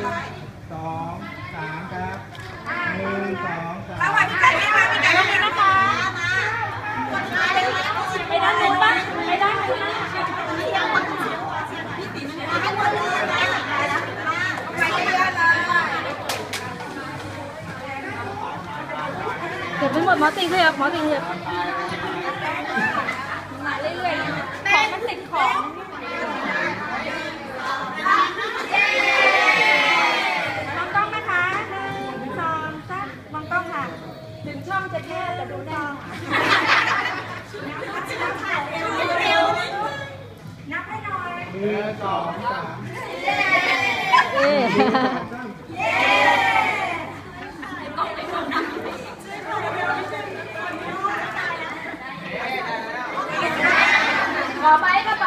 งสองสามครับหนึ่งสองสาม เก็บไม่หมดหมอติงเรอะหมอติงเถอ องจะแค่แต่ดูแน่นนับให้หน่อยหนึ่งสองสามเย้เย้ต่อไปก็ไป